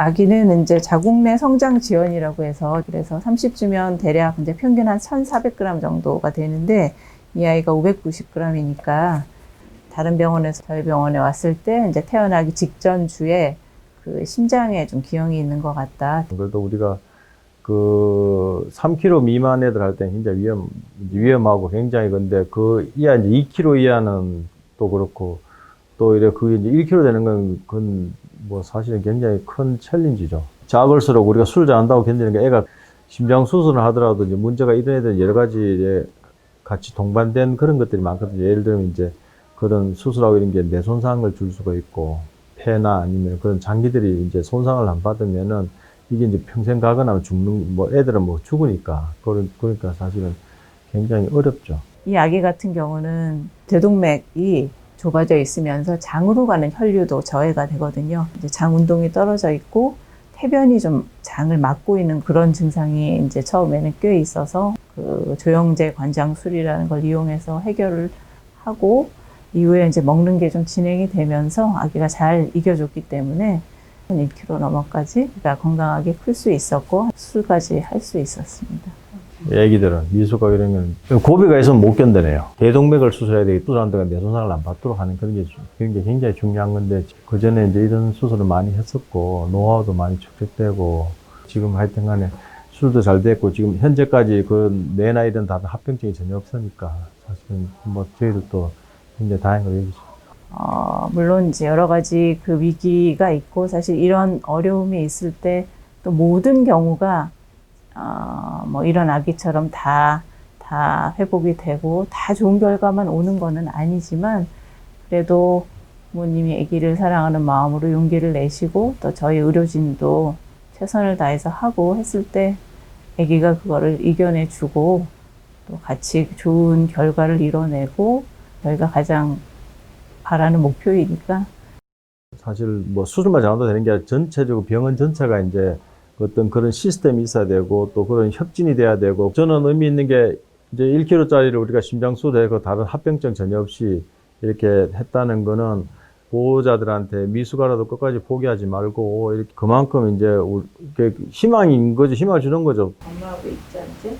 아기는 이제 자국 내 성장 지연이라고 해서 그래서 30주면 대략 이제 평균 한 1,400g 정도가 되는데 이 아이가 590g이니까 다른 병원에서 저희 병원에 왔을 때 이제 태어나기 직전 주에 그 심장에 좀 기형이 있는 것 같다. 그래도 우리가 그 3kg 미만 애들 할 때는 굉장히 위험, 위험하고 굉장히 근데 그 이하 이제 2kg 이하는 또 그렇고 또 이래 그 이제 1kg 되는 건 그건 뭐 사실은 굉장히 큰 챌린지죠. 작을수록 우리가 술 잘한다고 견디는 게 애가 심장 수술을 하더라도 이제 문제가 이런 애들 여러 가지 이제 같이 동반된 그런 것들이 많거든요. 예를 들면 이제 그런 수술하고 이런 게 뇌 손상을 줄 수가 있고 폐나 아니면 그런 장기들이 이제 손상을 안 받으면은 이게 이제 평생 가거나 죽는 뭐 애들은 뭐 죽으니까 그런 그러니까 사실은 굉장히 어렵죠. 이 아기 같은 경우는 대동맥이 좁아져 있으면서 장으로 가는 혈류도 저해가 되거든요. 이제 장 운동이 떨어져 있고 태변이 좀 장을 막고 있는 그런 증상이 이제 처음에는 꽤 있어서 그 조영제 관장술이라는 걸 이용해서 해결을 하고 이후에 이제 먹는 게 좀 진행이 되면서 아기가 잘 이겨줬기 때문에 1kg 넘어까지 그러니까 건강하게 클 수 있었고 수술까지 할 수 있었습니다. 애기들은 미수가 이런 건 고비가 있으면 못 견뎌내요. 대동맥을 수술해야 되기 또 사람들가 뇌 손상을 안 받도록 하는 그런 게, 주- 그런 게 굉장히 중요한 건데 그 전에 이제 이런 수술을 많이 했었고 노하우도 많이 축적되고 지금 하여튼 간에 술도 잘 됐고 지금 현재까지 그내 나이든 다들 합병증이 전혀 없으니까 사실은 뭐 저희들도 굉장히 다행한 걸 여기죠. 어, 물론 이제 여러 가지 그 위기가 있고 사실 이런 어려움이 있을 때 또 모든 경우가 어, 뭐 이런 아기처럼 다, 다 회복이 되고 다 좋은 결과만 오는 거는 아니지만 그래도 부모님이 아기를 사랑하는 마음으로 용기를 내시고 또 저희 의료진도 최선을 다해서 하고 했을 때 아기가 그거를 이겨내 주고 또 같이 좋은 결과를 이뤄내고 저희가 가장 바라는 목표이니까. 사실 뭐 수술만 잘한다 되는 게 아니라 전체적으로 병원 전체가 이제 어떤 그런 시스템이 있어야 되고 또 그런 협진이 돼야 되고 저는 의미 있는 게 이제 1kg짜리를 우리가 심장 수술하고 다른 합병증 전혀 없이 이렇게 했다는 거는 보호자들한테 미숙아라도 끝까지 포기하지 말고 이렇게 그만큼 이제 희망인 거죠 희망을 주는 거죠 엄마하고 있지 않지?